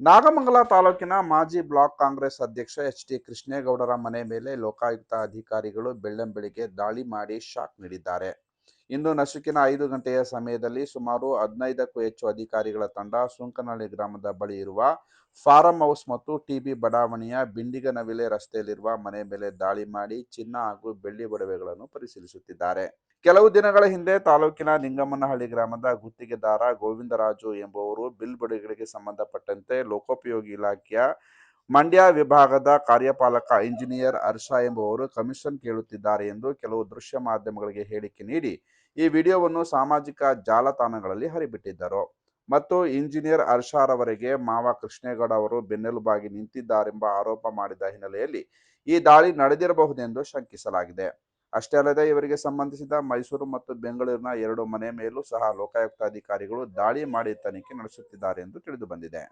ನಾಗಮಂಗಲ ತಾಲೂಕಿನ ಮಾಜಿ ಬ್ಲಾಕ್ ಕಾಂಗ್ರೆಸ್ ಅಧ್ಯಕ್ಷ ಎಚ್ ಟಿ ಕೃಷ್ಣೇಗೌಡರ ಮನೆ ಮೇಲೆ ಲೋಕಾಯುಕ್ತ ಅಧಿಕಾರಿಗಳು ಬೆಳ್ಳಂಬೆಳಿಗ್ಗೆ ದಾಳಿ ಮಾಡಿ ಶಾಕ್ ನೀಡಿದ್ದಾರೆ. ಇಂದು ನಸುಕಿನ ಐದು ಗಂಟೆಯ ಸಮಯದಲ್ಲಿ ಸುಮಾರು ಹದಿನೈದಕ್ಕೂ ಹೆಚ್ಚು ಅಧಿಕಾರಿಗಳ ತಂಡ ಸುಂಕನಹಳ್ಳಿ ಗ್ರಾಮದ ಬಳಿ ಇರುವ ಫಾರಂ ಹೌಸ್ ಮತ್ತು ಟಿಬಿ ಬಡಾವಣೆಯ ಬಿಂಡಿಗನವಿಲೆ ರಸ್ತೆಯಲ್ಲಿರುವ ಮನೆ ಮೇಲೆ ದಾಳಿ ಮಾಡಿ ಚಿನ್ನ ಹಾಗೂ ಬೆಳ್ಳಿ ಒಡವೆಗಳನ್ನು ಪರಿಶೀಲಿಸುತ್ತಿದ್ದಾರೆ. ಕೆಲವು ದಿನಗಳ ಹಿಂದೆ ತಾಲೂಕಿನ ನಿಂಗಮ್ಮನಹಳ್ಳಿ ಗ್ರಾಮದ ಗುತ್ತಿಗೆದಾರ ಗೋವಿಂದರಾಜು ಎಂಬುವರು ಬಿಲ್ ಬಿಡುಗಡೆಗೆ ಸಂಬಂಧಪಟ್ಟಂತೆ ಲೋಕೋಪಯೋಗಿ ಇಲಾಖೆಯ ಮಂಡ್ಯ ವಿಭಾಗದ ಕಾರ್ಯಪಾಲಕ ಇಂಜಿನಿಯರ್ ಹರ್ಷ ಎಂಬುವರು ಕಮಿಷನ್ ಕೇಳುತ್ತಿದ್ದಾರೆ ಎಂದು ಕೆಲವು ದೃಶ್ಯ ಮಾಧ್ಯಮಗಳಿಗೆ ಹೇಳಿಕೆ ನೀಡಿ ಈ ವಿಡಿಯೋವನ್ನು ಸಾಮಾಜಿಕ ಜಾಲತಾಣಗಳಲ್ಲಿ ಹರಿಬಿಟ್ಟಿದ್ದರು. ಮತ್ತು ಇಂಜಿನಿಯರ್ ಹರ್ಷರವರಿಗೆ ಮಾವ ಕೃಷ್ಣೇಗೌಡ ಅವರು ಬೆನ್ನೆಲುಬಾಗಿ ನಿಂತಿದ್ದಾರೆಂಬ ಆರೋಪ ಮಾಡಿದ ಹಿನ್ನೆಲೆಯಲ್ಲಿ ಈ ದಾಳಿ ನಡೆದಿರಬಹುದೆಂದು ಶಂಕಿಸಲಾಗಿದೆ. ಅಷ್ಟೇ ಅಲ್ಲದೆ ಇವರಿಗೆ ಸಂಬಂಧಿಸಿದ ಮೈಸೂರು ಮತ್ತು ಬೆಂಗಳೂರಿನ ಎರಡು ಮನೆ ಮೇಲೂ ಸಹ ಲೋಕಾಯುಕ್ತ ಅಧಿಕಾರಿಗಳು ದಾಳಿ ಮಾಡಿ ತನಿಖೆ ನಡೆಸುತ್ತಿದ್ದಾರೆ ಎಂದು ತಿಳಿದು ಬಂದಿದೆ